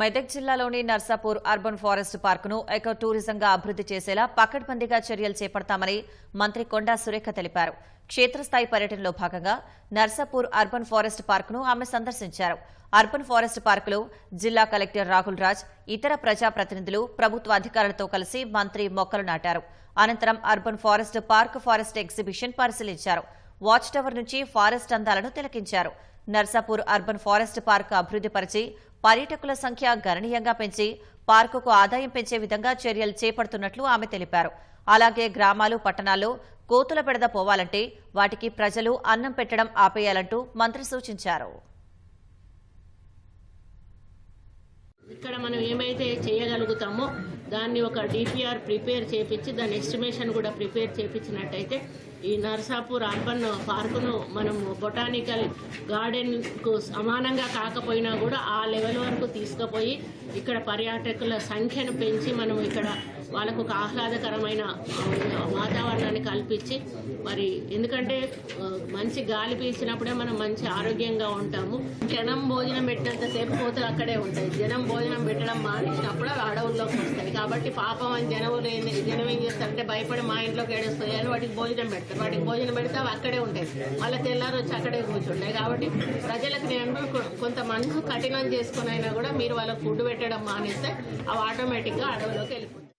మెదక్ జిల్లాలోని Narsapur urban forest పార్కును eco టూరిజంగా అభివృద్ది చేసేలా పకడ్బందీగా చర్యలు చేపడతామని మంత్రి కొండా సురేఖ తెలిపారు. క్షేత్రస్థాయి పర్యటనలో భాగంగా నర్సాపూర్ అర్బన్ ఫారెస్ట్ పార్కును ఆమె సందర్శించారు. అర్బన్ ఫారెస్ట్ పార్కులో జిల్లా కలెక్టర్ రాహుల్ రాజ్ ఇతర ప్రజాప్రతినిధులు ప్రభుత్వ అధికారులతో కలిసి మంత్రి మొక్కలు నాటారు. అనంతరం urban forest park forest exhibition పరిశీలించారు. వాచ్ టవర్ నుంచి ఫారెస్ట్ అందాలను తిలకించారు. నర్సాపూర్ అర్బన్ ఫారెస్ట్ పార్క్ అభివృద్ధిపరిచి పర్యాటకుల సంఖ్య గణనీయంగా పెంచి పార్కుకు ఆదాయం పెంచే విధంగా చర్యలు చేపడుతున్నట్లు ఆమె తెలిపారు. అలాగే గ్రామాలు పట్టణాల్లో కోతుల పెడద పోవాలంటే వాటికి ప్రజలు అన్నం పెట్టడం ఆపేయాలంటూ మంత్రి సూచించారు. ఇక్కడ మనం ఏమైతే చేయగలుగుతామో దాన్ని ఒక డిపిఆర్ ప్రిపేర్ చేపించి దాని ఎస్టిమేషన్ కూడా ప్రిపేర్ చేపించినట్టయితే ఈ నర్సాపూర్ అర్బన్ పార్కును మనం బొటానికల్ గార్డెన్కు సమానంగా కాకపోయినా కూడా ఆ లెవెల్ వరకు తీసుకుపోయి ఇక్కడ పర్యాటకుల సంఖ్యను పెంచి మనం ఇక్కడ వాళ్ళకు ఒక ఆహ్లాదకరమైన వాతావరణాన్ని కల్పించి మరి ఎందుకంటే మంచి గాలి పీల్చినప్పుడే మనం మంచి ఆరోగ్యంగా ఉంటాము. జనం భోజనం పెట్టినంతసేపు కోతులు అక్కడే ఉంటాయి. జనం భోజనం పెట్టడం మానేసినప్పుడు అడవుల్లో అడవుల్లోకి కాబట్టి పాపం అని జనం ఏం- జనం ఏం చేస్తారంటే భయపడి మా ఇంట్లోకి ఏడేస్తాయి అని వాటికి భోజనం పెడతారు. వాటికి భోజనం పెడితే అవి అక్కడే ఉంటాయి. మళ్ళీ తెల్లారు వచ్చి అక్కడే కూర్చుంటాయి. కాబట్టి ప్రజలకు నేను కొంత మనసు కఠినం చేసుకుని అయినా కూడా మీరు వాళ్ళకి ఫుడ్ పెట్టడం మానేస్తే అవి ఆటోమేటిక్గా అడవిలోకి వెళ్ళిపోతాయి.